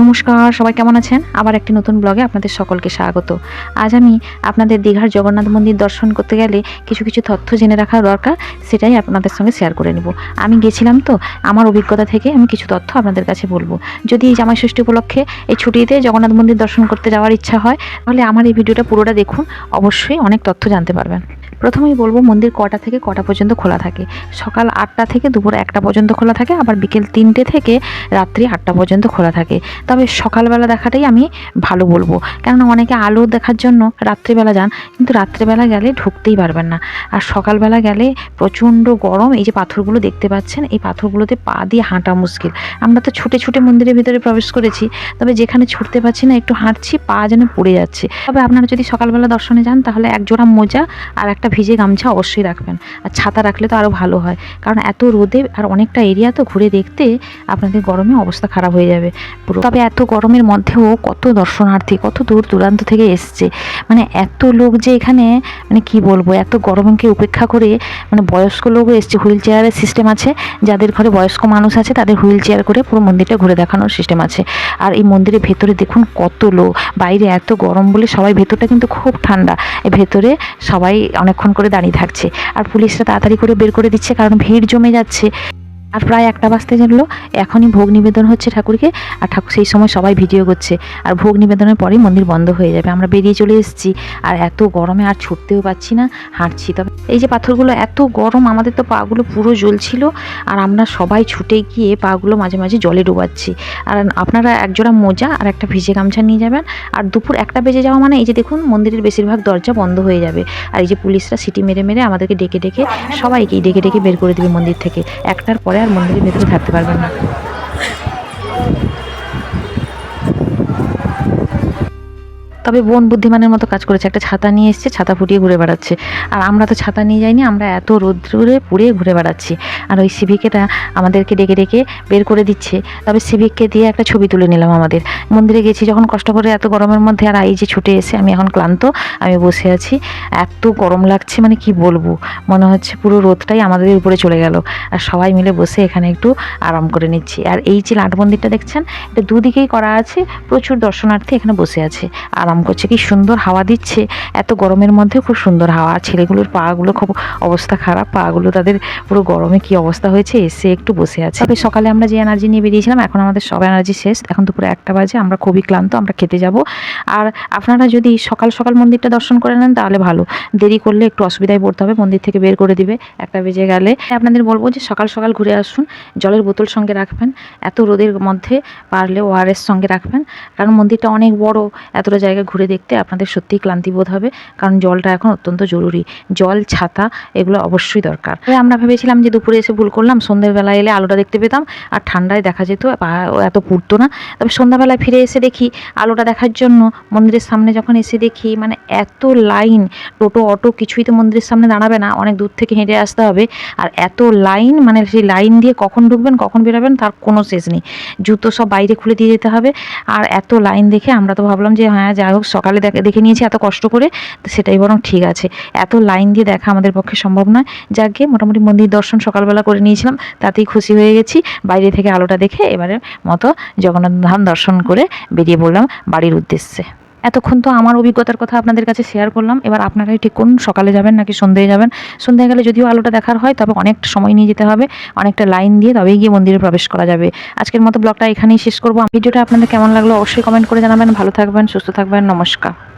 নমস্কার, সবাই কেমন আছেন? আবার একটি নতুন ব্লগে আপনাদের সকলকে স্বাগত। আজ আমি আপনাদের দীঘার জগন্নাথ মন্দির দর্শন করতে গেলে কিছু কিছু তথ্য জেনে রাখা দরকার, সেটাই আপনাদের সঙ্গে শেয়ার করে নেব। আমি গেছিলাম তো, আমার অভিজ্ঞতা থেকে আমি কিছু তথ্য আপনাদের কাছে বলব। যদি এই জামাই ষষ্ঠী উপলক্ষে এই ছুটিতে জগন্নাথ মন্দির দর্শন করতে যাওয়ার ইচ্ছা হয়, তাহলে আমার এই ভিডিওটা পুরোটা দেখুন, অবশ্যই অনেক তথ্য জানতে পারবেন। প্রথমেই বলব, মন্দির কটা থেকে কটা পর্যন্ত খোলা থাকে? সকাল আটটা থেকে দুপুর একটা পর্যন্ত খোলা থাকে, আবার বিকেল তিনটে থেকে রাত্রি আটটা পর্যন্ত খোলা থাকে। তবে সকালবেলা দেখাটাই আমি ভালো বলব। কেননা অনেকে আলো দেখার জন্য রাত্রিবেলা যান, কিন্তু রাত্রিবেলা গেলে ঢুকতেই পারবেন না। আর সকালবেলা গেলে প্রচণ্ড গরম, এই যে পাথরগুলো দেখতে পাচ্ছেন, এই পাথরগুলোতে পা দিয়ে হাঁটা মুশকিল। আমরা তো ছুটে ছুটে মন্দিরের ভিতরে প্রবেশ করেছি, তবে যেখানে ছুটতে পারছি না, একটু হাঁটছি, পা যেন পড়ে যাচ্ছে। তবে আপনারা যদি সকালবেলা দর্শনে যান, তাহলে এক জোড়া মোজা আর একটা ভিজে গামছা অবশ্যই রাখবেন। আর ছাতা রাখলে তো আরও ভালো হয়, কারণ এত রোদে আর অনেকটা এরিয়া তো ঘুরে দেখতে আপনাদের গরমে অবস্থা খারাপ হয়ে যাবে। পুরো তবে এত গরমের মধ্যেও কত দর্শনার্থী, কত দূর দূরান্ত থেকে এসছে। মানে এত লোক যে এখানে মানে কি বলব, এত গরমকে উপেক্ষা করে মানে বয়স্ক লোকও এসছে। হুইল চেয়ারের সিস্টেম আছে, যাদের ঘরে বয়স্ক মানুষ আছে, তাদের হুইল চেয়ার করে পুরো মন্দিরটা ঘুরে দেখানোর সিস্টেম আছে। আর এই মন্দিরের ভেতরে দেখুন কত লোক। বাইরে এত গরম বলে সবাই ভেতরটা কিন্তু খুব ঠান্ডা। ভেতরে সবাই অনেকক্ষণ করে দাঁড়িয়ে থাকছে। আর পুলিশরা তাড়াতাড়ি করে বের করে দিচ্ছে, কারণ ভিড় জমে যাচ্ছে। আর প্রায় একটা বাজতে গেলো এখনই ভোগ নিবেদন হচ্ছে ঠাকুরকে, আর ঠাকুর সেই সময় সবাই ভিডিও করছে, আর ভোগ নিবেদনের পরেই মন্দির বন্ধ হয়ে যাবে, আমরা বেরিয়ে চলে এসেছি, আর এত গরমে আর ছুটতেও পাচ্ছি না, হাঁটছি, তবে এই যে পাথরগুলো এত গরম, আমাদের তো পাগুলো পুরো জ্বলছিল, আর আমরা সবাই ছুটে গিয়ে পাগুলো মাঝে মাঝে জলে ডোবাচ্ছি, আর আপনারা একজোড়া মোজা আর একটা ভিজে গামছা নিয়ে যাবেন, আর দুপুর একটা বেজে যাওয়া মানে এই যে দেখুন, মন্দিরের বেশিরভাগ দরজা বন্ধ হয়ে যাবে, আর এই যে পুলিশরা সিটি মেরে মেরে আমাদেরকে ডেকে ডেকে সবাইকেই ডেকে ডেকে বের করে দেবে মন্দির থেকে, একটার পরে আর মন্দিরের ভেতরে থাকতে পারবেন না। তবে বোন বুদ্ধিমানের মতো কাজ করেছে। একটা ছাতা নিয়ে এসছে, ছাতা ফুটিয়ে ঘুরে বেড়াচ্ছে। আর আমরা তো ছাতা নিয়ে যাইনি, আমরা এত রোদ্রে পুড়ে ঘুরে বেড়াচ্ছি। আর ওই সিভিকেটা আমাদেরকে ডেকে ডেকে বের করে দিচ্ছে। তবে সিভিককে দিয়ে একটা ছবি তুলে নিলাম আমাদের। মন্দিরে গেছি, যখন কষ্ট করে এত গরমের মধ্যে আর এই যে ছুটে এসে আমি এখন ক্লান্ত, আমি বসে আছি। এত গরম লাগছে মানে কি বলব? মনে হচ্ছে পুরো রোদটাই আমাদের উপরে চলে গেল। আর সবাই মিলে বসে এখানে একটু আরাম করে নিচ্ছি। আর এই যে লাট মন্দিরটা দেখছেন, এটা দুদিকেই করা আছে। প্রচুর দর্শনার্থী এখানে বসে আছে। আরাম করছে, কি সুন্দর হাওয়া দিচ্ছে। এত গরমের মধ্যে খুব সুন্দর হাওয়া। আর ছেলেগুলোর পাগুলো খুব অবস্থা খারাপ। পাগুলো তাদের পুরো গরমে কি অবস্থা হয়েছে, এসে একটু বসে আছে। তবে সকালে আমরা যে এনার্জি নিয়ে বেরিয়েছিলাম, এখন আমাদের সব এনার্জি শেষ। এখন দুপুরে একটা বাজে, আমরা খুবই ক্লান্ত, আমরা খেতে যাব। আর আপনারা যদি সকাল সকাল মন্দিরটা দর্শন করে নেন, তাহলে ভালো। দেরি করলে একটু অসুবিধায় পড়তে হবে, মন্দির থেকে বের করে দিবে। একটা বেজে গেলে আপনাদের বলব যে সকাল সকাল ঘুরে আসুন, জলের বোতল সঙ্গে রাখবেন। এত রোদের মধ্যে পারলে ওআরএস সঙ্গে রাখবেন। কারণ মন্দিরটা অনেক বড়, এতটা জায়গা ঘুরে দেখতে আপনাদের সত্যিই ক্লান্তি বোধ হবে, কারণ জলটা এখন অত্যন্ত জরুরি। জল, ছাতা, এগুলো অবশ্যই দরকার। আমরা ভেবেছিলাম যে দুপুরে এসে ভুল করলাম সন্ধ্যেবেলা এলে আলোটা দেখতে পেতাম, আর ঠান্ডায় দেখা যেত এত পুড়তো না। তবে সন্ধ্যাবেলায় ফিরে এসে দেখি, আলোটা দেখার জন্য মন্দিরের সামনে যখন এসে দেখি মানে এত লাইন, টোটো, অটো কিছুই তো মন্দিরের সামনে দাঁড়াবে না, অনেক দূর থেকে হেঁটে আসতে হবে, আর এত লাইন মানে সেই লাইন দিয়ে কখন ঢুকবেন, কখন বেরোবেন, তার কোনো শেষ নেই। জুতো সব বাইরে খুলে দিয়ে যেতে হবে, আর এত লাইন দেখে আমরা তো ভাবলাম যে হ্যাঁ যাই হোক, সকালে দেখে নিয়েছি, এত কষ্ট করে, তো সেটাই বরং ঠিক আছে। এত লাইন দিয়ে দেখা আমাদের পক্ষে সম্ভব নয়। যাকে মোটামুটি মন্দির দর্শন সকালবেলা করে নিয়েছিলাম, তাতেই খুশি হয়ে গেছি। বাইরে থেকে আলোটা দেখে এবারে মতো জগন্নাথ ধাম দর্শন করে বেরিয়ে পড়লাম বাড়ির উদ্দেশ্যে। এতক্ষণ তো আমার অভিজ্ঞতার কথা আপনাদের কাছে শেয়ার করলাম। এবার আপনারাই ঠিক করুন, সকালে যাবেন নাকি সন্ধ্যায় যাবেন? সন্ধ্যায় গেলে যদিও আলোটা দেখার হয়, তবে অনেকটা সময় নিয়ে যেতে হবে, অনেকটা লাইন দিয়ে তবেই গিয়ে মন্দিরে প্রবেশ করা যাবে। আজকের মতো ব্লগটা এখানেই শেষ করব। ভিডিওটা আপনাদের কেমন লাগল অবশ্যই কমেন্ট করে জানাবেন। ভালো থাকবেন, সুস্থ থাকবেন, নমস্কার।